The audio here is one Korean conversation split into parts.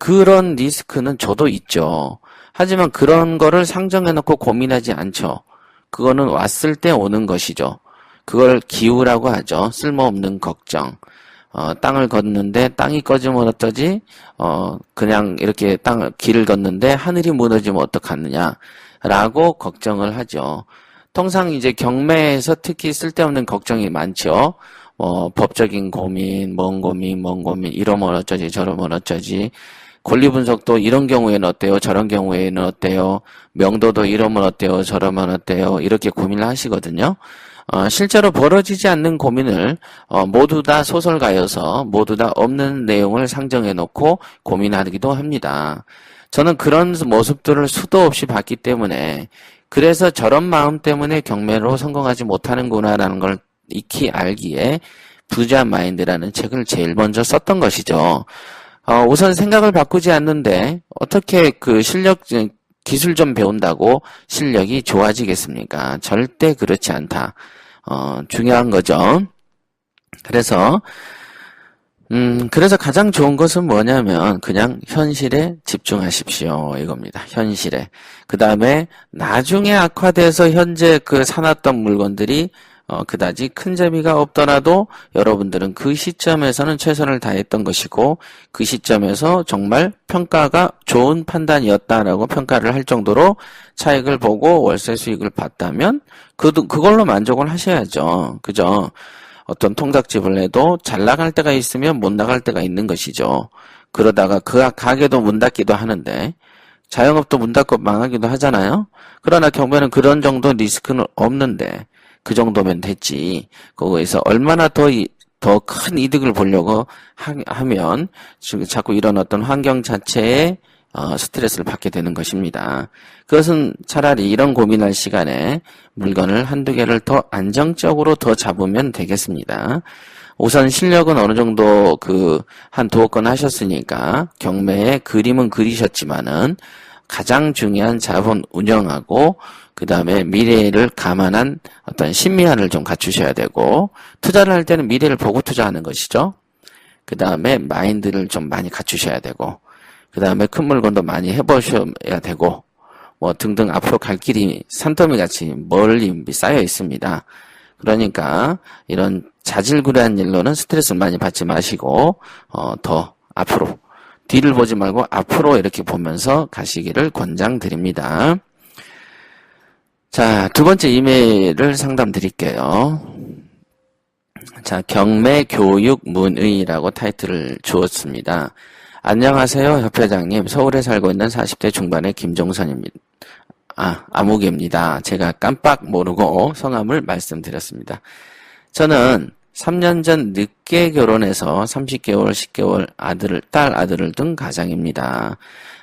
그런 리스크는 저도 있죠. 하지만 그런 거를 상정해놓고 고민하지 않죠. 그거는 왔을 때 오는 것이죠. 그걸 기우라고 하죠. 쓸모없는 걱정. 어, 땅을 걷는데 땅이 꺼지면 어쩌지? 어, 그냥 이렇게 땅, 길을 걷는데 하늘이 무너지면 어떡하느냐? 라고 걱정을 하죠. 통상 이제 경매에서 특히 쓸데없는 걱정이 많죠. 뭐, 법적인 고민, 뭔 고민, 뭔 고민, 이러면 어쩌지, 저러면 어쩌지. 권리 분석도 이런 경우에는 어때요? 저런 경우에는 어때요? 명도도 이러면 어때요? 저러면 어때요? 이렇게 고민을 하시거든요. 어, 실제로 벌어지지 않는 고민을 어, 모두 다 소설가여서 모두 다 없는 내용을 상정해 놓고 고민하기도 합니다. 저는 그런 모습들을 수도 없이 봤기 때문에 그래서 저런 마음 때문에 경매로 성공하지 못하는구나라는 걸 익히 알기에 부자 마인드라는 책을 제일 먼저 썼던 것이죠. 어, 우선 생각을 바꾸지 않는데 어떻게 그 실력 기술 좀 배운다고 실력이 좋아지겠습니까? 절대 그렇지 않다. 어, 중요한 거죠. 그래서 음, 그래서 가장 좋은 것은 뭐냐면 그냥 현실에 집중하십시오. 이겁니다. 현실에. 그 다음에 나중에 악화돼서 현재 그 사놨던 물건들이 어, 그다지 큰 재미가 없더라도 여러분들은 그 시점에서는 최선을 다했던 것이고 그 시점에서 정말 평가가 좋은 판단이었다라고 평가를 할 정도로 차익을 보고 월세 수익을 봤다면 그, 그걸로 만족을 하셔야죠. 그죠? 어떤 통닭집을 해도 잘 나갈 때가 있으면 못 나갈 때가 있는 것이죠. 그러다가 그 가게도 문 닫기도 하는데 자영업도 문 닫고 망하기도 하잖아요. 그러나 경매는 그런 정도 리스크는 없는데 그 정도면 됐지. 거기에서 얼마나 더, 더 큰 이득을 보려고 하, 면 지금 자꾸 이런 어떤 환경 자체에 어, 스트레스를 받게 되는 것입니다. 그것은 차라리 이런 고민할 시간에 물건을 한두 개를 더 안정적으로 더 잡으면 되겠습니다. 우선 실력은 어느 정도 그 한 두어 건 하셨으니까 경매에 그림은 그리셨지만은 가장 중요한 자본 운영하고 그 다음에 미래를 감안한 어떤 신미안을 좀 갖추셔야 되고 투자를 할 때는 미래를 보고 투자하는 것이죠. 그 다음에 마인드를 좀 많이 갖추셔야 되고 그 다음에 큰 물건도 많이 해보셔야 되고 뭐 등등 앞으로 갈 길이 산더미 같이 멀리 쌓여 있습니다. 그러니까 이런 자질구레한 일로는 스트레스를 많이 받지 마시고 어, 더 앞으로 뒤를 보지 말고 앞으로 이렇게 보면서 가시기를 권장드립니다. 자, 두 번째 이메일을 상담 드릴게요. 자, 경매 교육 문의라고 타이틀을 주었습니다. 안녕하세요, 협회장님. 서울에 살고 있는 40대 중반의 김종선입니다. 아, 아무개입니다. 제가 깜빡 모르고 성함을 말씀드렸습니다. 저는 3년 전 늦게 결혼해서 30개월, 10개월 아들을, 딸 아들을 둔 가장입니다.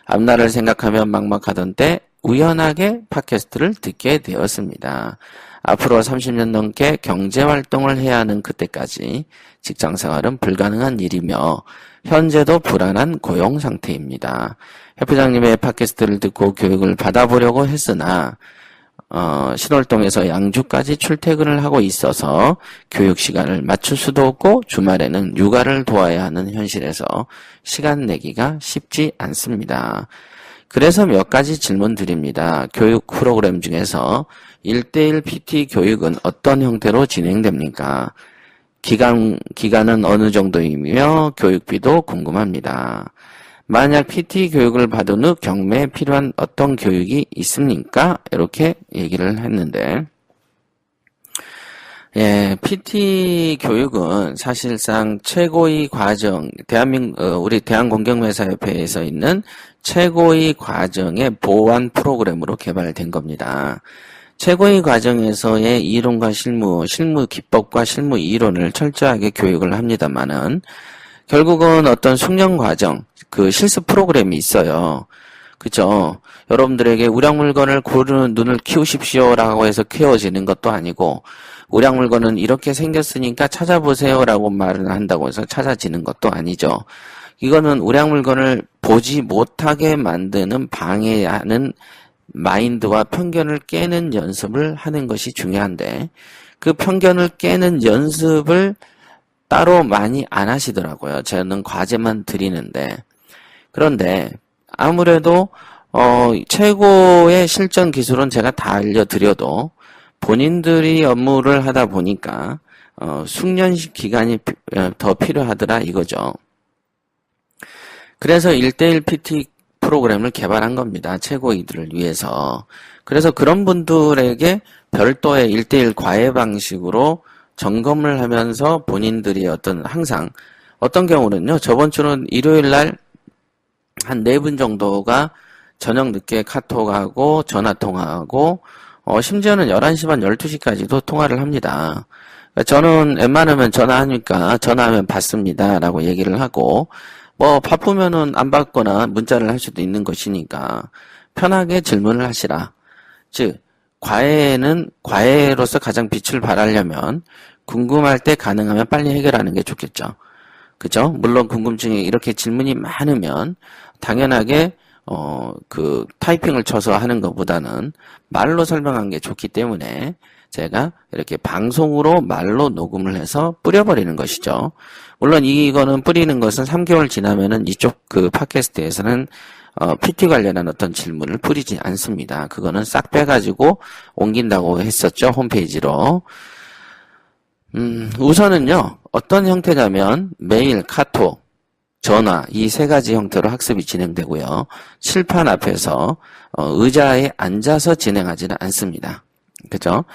앞날을 생각하면 막막하던 때 우연하게 팟캐스트를 듣게 되었습니다. 앞으로 30년 넘게 경제 활동을 해야 하는 그때까지 직장 생활은 불가능한 일이며 현재도 불안한 고용 상태입니다. 협회장님의 팟캐스트를 듣고 교육을 받아보려고 했으나 어, 신월동에서 양주까지 출퇴근을 하고 있어서 교육 시간을 맞출 수도 없고 주말에는 육아를 도와야 하는 현실에서 시간 내기가 쉽지 않습니다. 그래서 몇 가지 질문 드립니다. 교육 프로그램 중에서 1대1 PT 교육은 어떤 형태로 진행됩니까? 기간, 기간은 어느 정도이며 교육비도 궁금합니다. 만약 PT 교육을 받은 후 경매에 필요한 어떤 교육이 있습니까? 이렇게 얘기를 했는데, 예, PT 교육은 사실상 최고의 과정, 대한민국, 어, 우리 대한공경회사협회에서 있는 최고의 과정의 보완 프로그램으로 개발된 겁니다. 최고의 과정에서의 이론과 실무, 실무 기법과 실무 이론을 철저하게 교육을 합니다만은 결국은 어떤 숙련 과정, 그 실습 프로그램이 있어요. 그죠? 여러분들에게 우량 물건을 고르는 눈을 키우십시오라고 해서 키워지는 것도 아니고 우량 물건은 이렇게 생겼으니까 찾아보세요라고 말을 한다고 해서 찾아지는 것도 아니죠. 이거는 우량 물건을 보지 못하게 만드는 방해하는 마인드와 편견을 깨는 연습을 하는 것이 중요한데 그 편견을 깨는 연습을 따로 많이 안 하시더라고요. 저는 과제만 드리는데 그런데 아무래도 어, 최고의 실전 기술은 제가 다 알려드려도 본인들이 업무를 하다 보니까 어, 숙련 기간이 피- 어, 더 필요하더라 이거죠. 그래서 1대1 PT 프로그램을 개발한 겁니다. 최고위들을 위해서. 그래서 그런 분들에게 별도의 1대1 과외 방식으로 점검을 하면서 본인들이 어떤 항상 어떤 경우는요. 저번 주는 일요일 날 한 네 분 정도가 저녁 늦게 카톡하고 전화 통화하고 어, 심지어는 11시 반 12시까지도 통화를 합니다. 그러니까 저는 웬만하면 전화하니까 전화하면 받습니다. 라고 얘기를 하고 뭐 바쁘면은 안 받거나 문자를 할 수도 있는 것이니까 편하게 질문을 하시라. 즉 과외는 과외로서 가장 빛을 발하려면 궁금할 때 가능하면 빨리 해결하는 게 좋겠죠. 그죠? 물론 궁금증이 이렇게 질문이 많으면 당연하게 어 그 타이핑을 쳐서 하는 것보다는 말로 설명한 게 좋기 때문에 제가 이렇게 방송으로 말로 녹음을 해서 뿌려버리는 것이죠. 물론 이거는 뿌리는 것은 3개월 지나면은 이쪽 그 팟캐스트에서는 어, PT 관련한 어떤 질문을 뿌리지 않습니다. 그거는 싹 빼가지고 옮긴다고 했었죠. 홈페이지로. 음, 우선은요, 어떤 형태냐면 메일, 카톡, 전화 이 세 가지 형태로 학습이 진행되고요. 칠판 앞에서 어, 의자에 앉아서 진행하지는 않습니다. 그죠?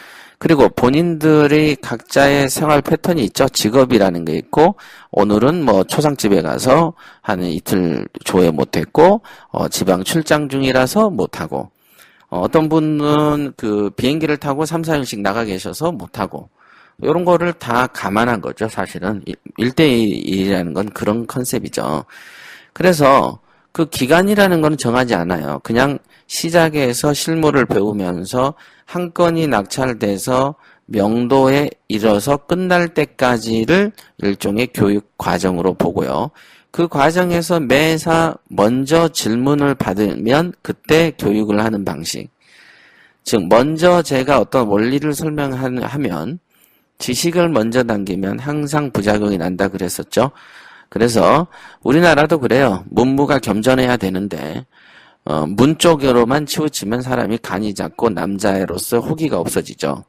그리고 본인들의 각자의 생활 패턴이 있죠. 직업이라는 게 있고 오늘은 뭐 초상집에 가서 한 이틀 조회 못했고 어, 지방 출장 중이라서 못하고 어, 어떤 분은 그 비행기를 타고 3, 4일씩 나가 계셔서 못하고 이런 거를 다 감안한 거죠, 사실은. 1대1이라는 건 그런 컨셉이죠. 그래서 그 기간이라는 건 정하지 않아요. 그냥 시작에서 실무를 배우면서 한 건이 낙찰돼서 명도에 이뤄서 끝날 때까지를 일종의 교육 과정으로 보고요. 그 과정에서 매사 먼저 질문을 받으면 그때 교육을 하는 방식. 즉, 먼저 제가 어떤 원리를 설명하면 지식을 먼저 남기면 항상 부작용이 난다 그랬었죠. 그래서 우리나라도 그래요. 문무가 겸전해야 되는데 어, 문 쪽으로만 치우치면 사람이 간이 작고 남자애로서 호기가 없어지죠.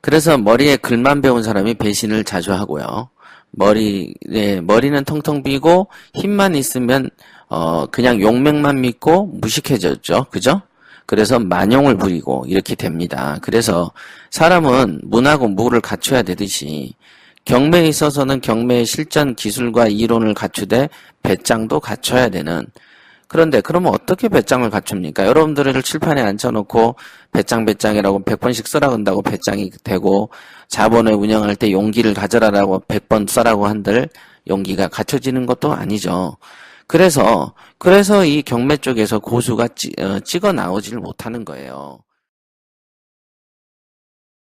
그래서 머리에 글만 배운 사람이 배신을 자주 하고요. 머리, 예, 머리는 텅텅 비고 힘만 있으면 어, 그냥 용맹만 믿고 무식해졌죠. 그죠? 그래서 만용을 부리고 이렇게 됩니다. 그래서 사람은 문하고 무를 갖춰야 되듯이 경매에 있어서는 경매의 실전 기술과 이론을 갖추되 배짱도 갖춰야 되는 그런데 그러면 어떻게 배짱을 갖춥니까? 여러분들을 칠판에 앉혀놓고 배짱 배짱이라고 100번씩 쓰라 한다고 배짱이 되고 자본을 운영할 때 용기를 가져라라고 100번 써라고 한들 용기가 갖춰지는 것도 아니죠. 그래서 그래서 이 경매 쪽에서 고수가 찍, 어, 찍어 나오지를 못하는 거예요.